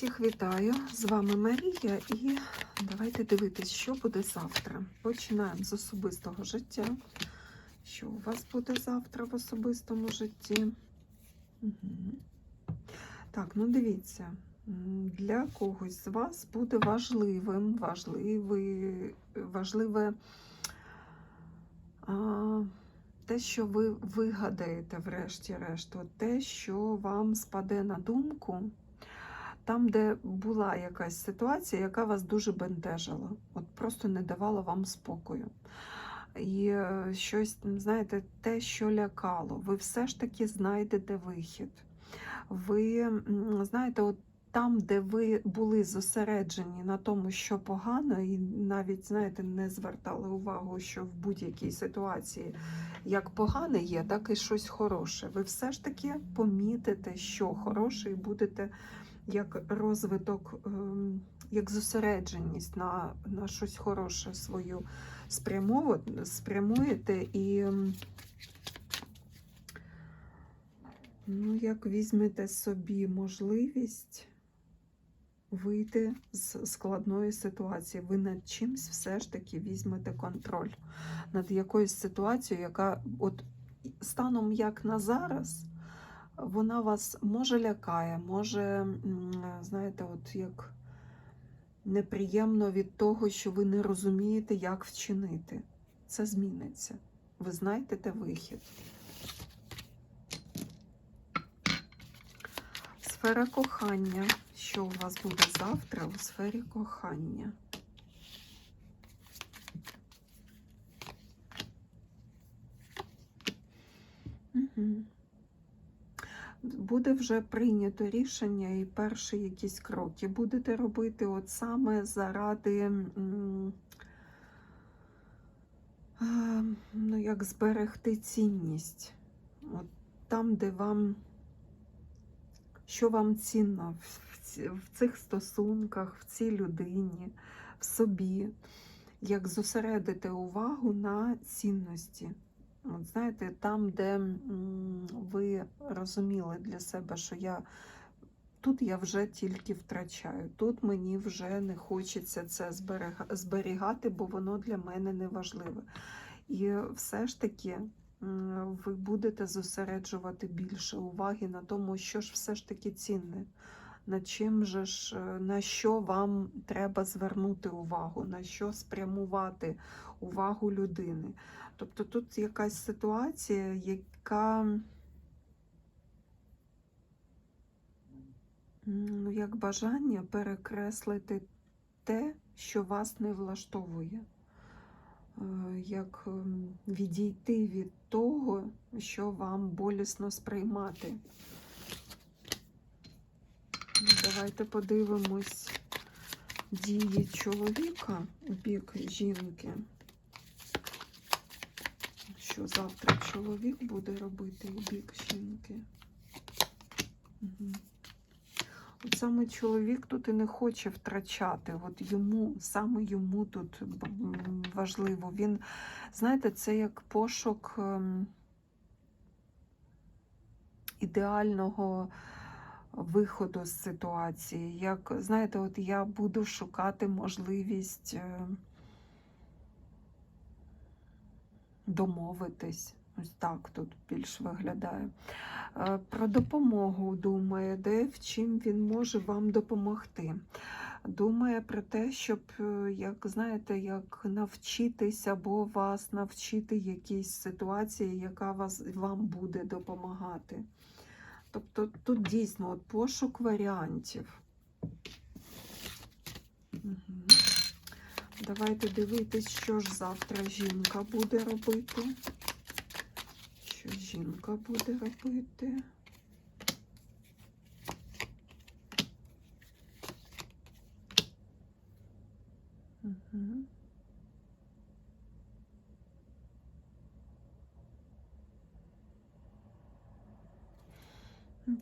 Всіх вітаю! З вами Марія, і давайте дивитись, що буде завтра. Починаємо з особистого життя. Що у вас буде завтра в особистому житті? Угу. Так, ну дивіться, для когось з вас буде важливим, важливий, важливе а, те, що ви вигадаєте, врешті-решт, те, що вам спаде на думку там, де була якась ситуація, яка вас дуже бентежила, от просто не давала вам спокою. І е, щось, знаєте, те, що лякало, ви все ж таки знайдете вихід. Ви знаєте, от там, де ви були зосереджені на тому, що погано, і навіть знаєте, не звертали увагу, що в будь-якій ситуації як погане є, так і щось хороше. Ви все ж таки помітите, що хороше, і будете як розвиток, ем, як зосередженість на, на щось хороше свою спрямуєте і ем, ну, як візьмете собі можливість вийти з складної ситуації. Ви над чимсь все ж таки візьмете контроль над якоюсь ситуацією, яка от станом як на зараз вона вас може лякає, може, знаєте, от як неприємно від того, що ви не розумієте, як вчинити. Це зміниться. Ви знайдете вихід. Сфера кохання. Що у вас буде завтра у сфері кохання? Угу буде вже прийнято рішення і перші якісь кроки будете робити от саме заради ну, як зберегти цінність. От Там, де вам, що вам цінно в, цих стосунках, в цій людині, в собі, як зосередити увагу на цінності. От знаєте, там, де ви розуміли для себе, що я тут я вже тільки втрачаю, тут мені вже не хочеться це зберігати, бо воно для мене не важливе. І все ж таки ви будете зосереджувати більше уваги на тому, що ж все ж таки цінне. На чим же ж, е, на що вам треба звернути увагу, на що спрямувати увагу людини. Тобто тут якась ситуація, яка ну, як бажання перекреслити те, що вас не влаштовує. Е, Як ем, відійти від того, що вам болісно сприймати. Давайте подивимось дії чоловіка у бік жінки. Що завтра чоловік буде робити у бік жінки. Угу. От саме чоловік тут і не хоче втрачати. От йому, саме йому тут важливо. Він, знаєте, це як пошук ем, ідеального виходу з ситуації. Як, знаєте, от я буду шукати можливість е, домовитись. Ось так тут більш виглядає. Е, Про допомогу думає, де в чим він може вам допомогти. Думає про те, щоб, е, як знаєте, як навчитись або вас навчити якійсь ситуації, яка вас, вам буде допомагати. Тобто тут дійсно от пошук варіантів. Угу. Давайте дивитись, що ж завтра жінка буде робити. Що жінка буде робити? Угу.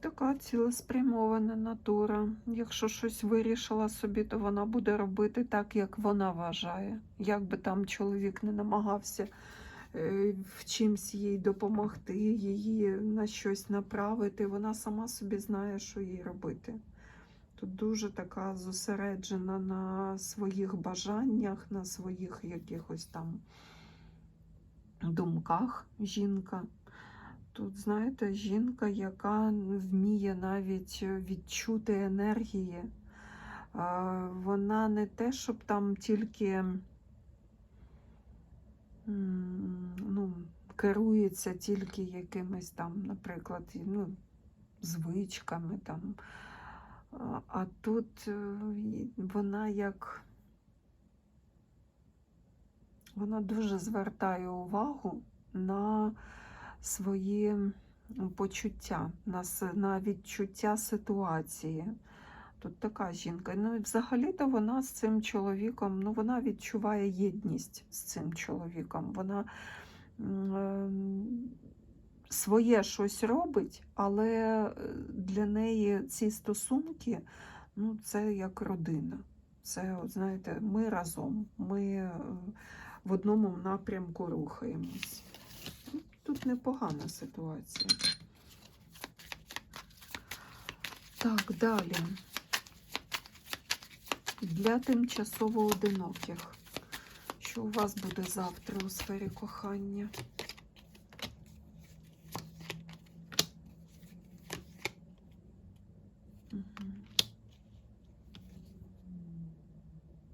Така цілеспрямована натура. Якщо щось вирішила собі, то вона буде робити так, як вона вважає. Як би там чоловік не намагався е, в чимсь їй допомогти, її на щось направити, вона сама собі знає, що їй робити. Тут дуже така зосереджена на своїх бажаннях, на своїх якихось там думках жінка. Тут, знаєте, жінка, яка вміє навіть відчути енергії. Вона не те, щоб там тільки ну, керується тільки якимись там, наприклад, ну, звичками там. А- тут е, вона як вона дуже звертає увагу на свої почуття, на, на відчуття ситуації. Тут така жінка. Ну, і взагалі-то вона з цим чоловіком, ну, вона відчуває єдність з цим чоловіком. Вона ем, своє щось робить, але е, для неї ці стосунки ну, це як родина. Це, знаєте, ми разом, ми е, в одному напрямку рухаємось. Тут непогана ситуація. Так, далі. Для тимчасово одиноких. Що у вас буде завтра у сфері кохання?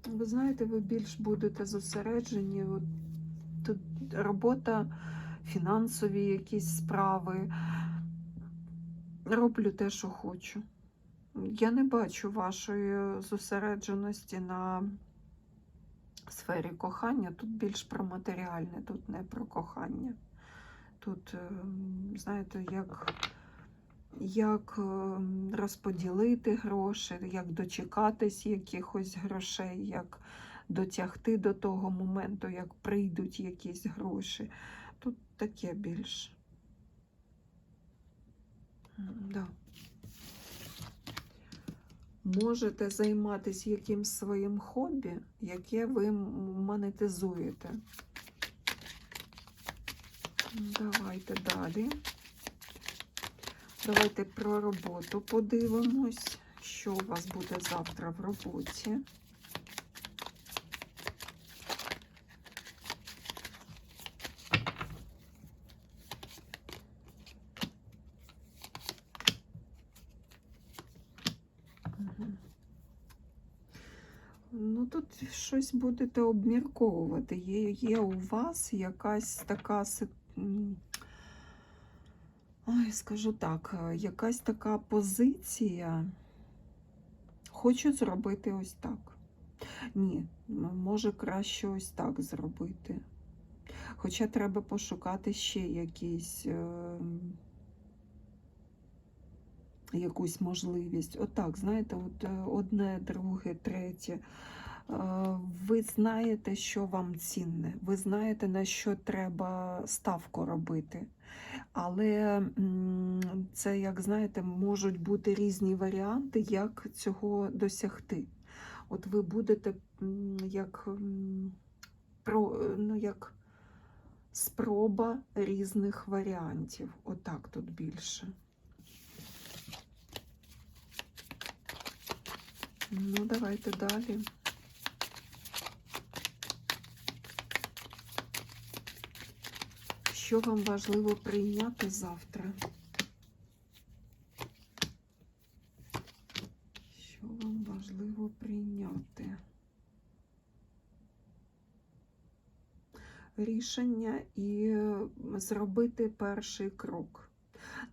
Ви знаєте, ви більш будете зосереджені. Тут робота, фінансові якісь справи. Роблю те, що хочу. Я не бачу вашої зосередженості на сфері кохання. Тут більш про матеріальне, тут не про кохання. Тут, ем, знаєте, як, як ем, розподілити гроші, як дочекатись якихось грошей, як дотягти до того моменту, як прийдуть якісь гроші. Тут таке більш. Да. Можете займатися якимсь своїм хобі, яке ви монетизуєте. Давайте далі. Давайте про роботу подивимось, що у вас буде завтра в роботі. Мгм. Ну, тут щось будете обмірковувати. Є, є у вас якась така, ой, скажу так, якась така позиція. Хочу зробити ось так. Ні, може краще ось так зробити. Хоча треба пошукати ще якісь, е, якусь можливість. Отак, знаєте, от е, одне, друге, третє. Ви знаєте, що вам цінне, ви знаєте, на що треба ставку робити. Але це, як знаєте, можуть бути різні варіанти, як цього досягти. От ви будете як, про, ну, як спроба різних варіантів. Отак тут більше. Ну, давайте далі. Що вам важливо прийняти завтра? Що вам важливо прийняти? Рішення і е, зробити перший крок.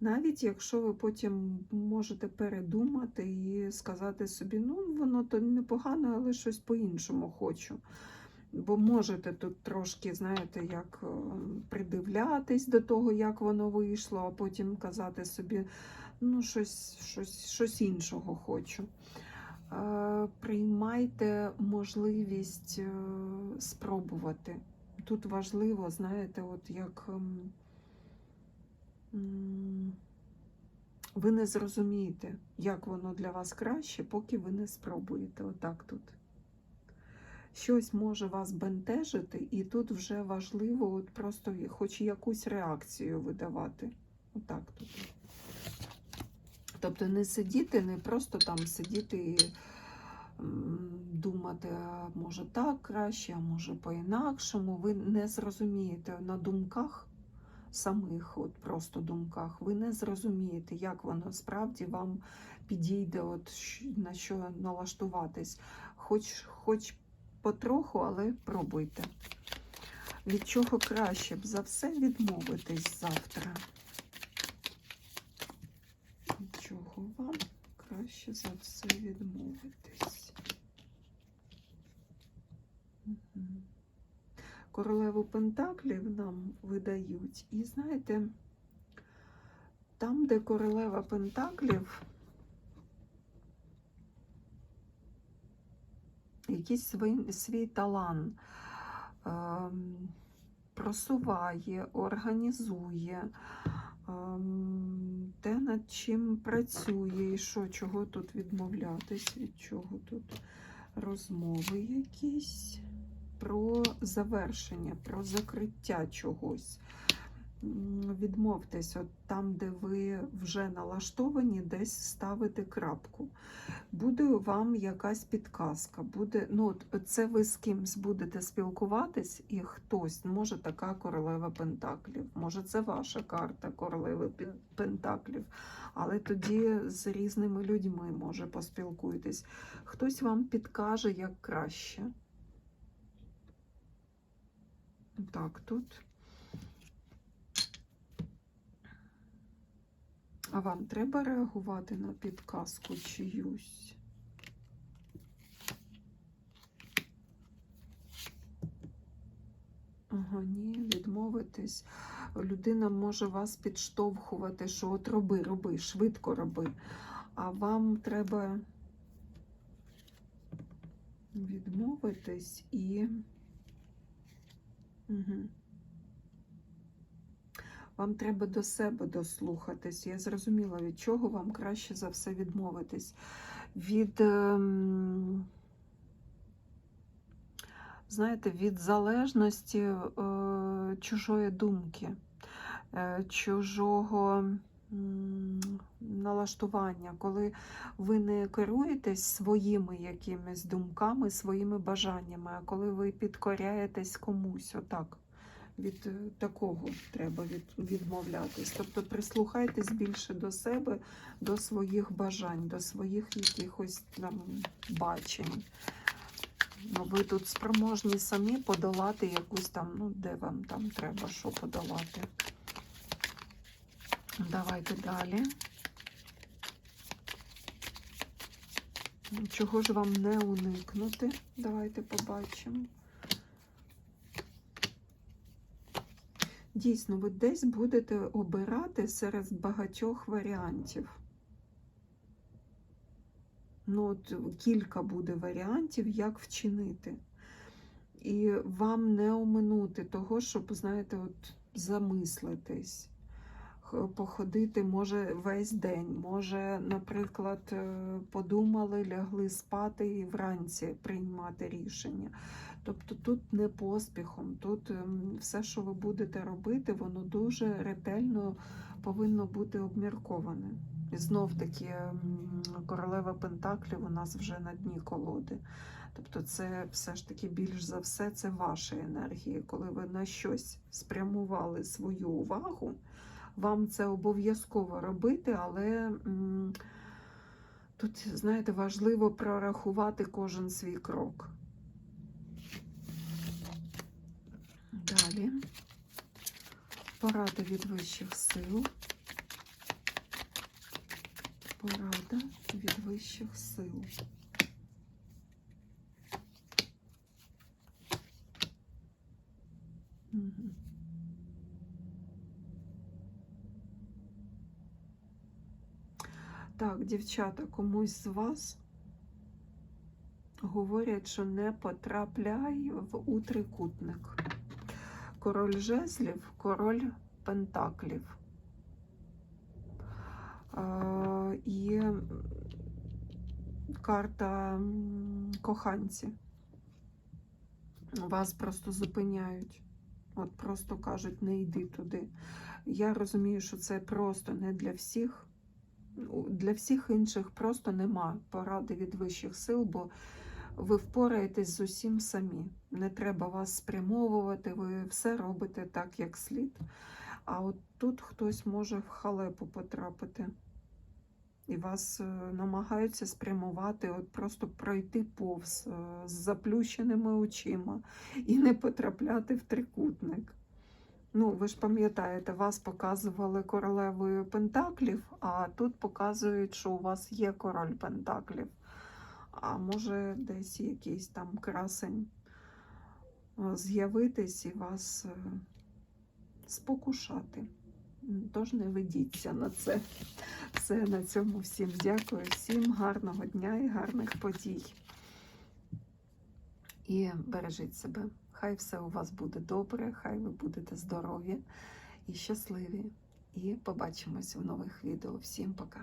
Навіть якщо ви потім можете передумати і сказати собі, ну воно то непогано, але щось по-іншому хочу. Бо можете тут трошки, знаєте, як е, придивлятись до того, як воно вийшло, а потім казати собі, ну, щось, щось, щось іншого хочу. Е, Приймайте можливість е, спробувати. Тут важливо, знаєте, от як ем, ви не зрозумієте, як воно для вас краще, поки ви не спробуєте. Отак тут щось може вас бентежити, і тут вже важливо от просто хоч якусь реакцію видавати. Отак тут. Тобто не сидіти, не просто там сидіти і думати, а може так краще, а може по-інакшому. Ви не зрозумієте на думках самих, от просто думках, ви не зрозумієте, як воно справді вам підійде, от на що налаштуватись. Хоч, хоч потроху, але пробуйте. Від чого краще б за все відмовитись завтра? Від чого вам краще за все відмовитись? Мгм. Королеву Пентаклів нам видають. І знаєте, там, де королева Пентаклів, якийсь свій, свій талант ем, просуває, організує, ем, те, над чим працює, і що, чого тут відмовлятись, від чого тут розмови якісь про завершення, про закриття чогось. Відмовтесь, от там, де ви вже налаштовані, десь ставити крапку. Буде вам якась підказка. Буде, ну, це ви з кимсь будете спілкуватись, і хтось, може така королева Пентаклів, може це ваша карта королеви Пентаклів, але тоді з різними людьми може поспілкуєтесь. Хтось вам підкаже, як краще. Так, тут. А вам треба реагувати на підказку чиюсь? Ага, ні, відмовитись. Людина може вас підштовхувати, що от роби, роби, швидко роби. А вам треба відмовитись і. Угу. Вам треба до себе дослухатись. Я зрозуміла, від чого вам краще за все відмовитись. Від, ем, знаєте, від залежності е, чужої думки, е, чужого налаштування, коли ви не керуєтесь своїми якимись думками, своїми бажаннями, а коли ви підкоряєтесь комусь, отак від е, такого треба від, відмовлятись. Тобто прислухайтесь більше до себе, до своїх бажань, до своїх якихось там бачень. Ну, ви тут спроможні самі подолати якусь там, ну, де вам там треба що подолати. Давайте далі. Чого ж вам не уникнути? Давайте побачимо. Дійсно, ви десь будете обирати серед багатьох варіантів. Ну, от кілька буде варіантів, як вчинити. І вам не оминути того, щоб, знаєте, от замислитись, походити, може, весь день, може, наприклад, е, подумали, лягли спати і вранці приймати рішення. Тобто тут не поспіхом, тут ем, все, що ви будете робити, воно дуже ретельно повинно бути обмірковане. І знов таки королева Пентаклів у нас вже на дні колоди. Тобто, це все ж таки більш за все це ваші енергії. Коли ви на щось спрямували свою увагу, вам це обов'язково робити, але тут, знаєте, важливо прорахувати кожен свій крок. Далі. Порада від вищих сил. Порада від вищих сил. Мгм. Так, дівчата, комусь з вас говорять, що не потрапляй в у трикутник. Король жезлів, король пентаклів. Е, І карта коханці. Вас просто зупиняють. От просто кажуть, не йди туди. Я розумію, що це просто не для всіх. Для всіх інших просто нема поради від вищих сил, бо ви впораєтесь з усім самі. Не треба вас спрямовувати, ви все робите так, як слід. А от тут хтось може в халепу потрапити. І вас е, намагаються спрямувати, от просто пройти повз е, з заплющеними очима і не потрапляти в трикутник. Ну, ви ж пам'ятаєте, вас показували королевою Пентаклів, а тут показують, що у вас є король Пентаклів. А може десь якийсь там красень е, з'явитись і вас е, спокушати. Тож не ведіться на це. Все на цьому всім дякую. Всім гарного дня і гарних подій. І бережіть себе. Хай все у вас буде добре, хай ви будете здорові і щасливі. І побачимось в нових відео. Всім пока!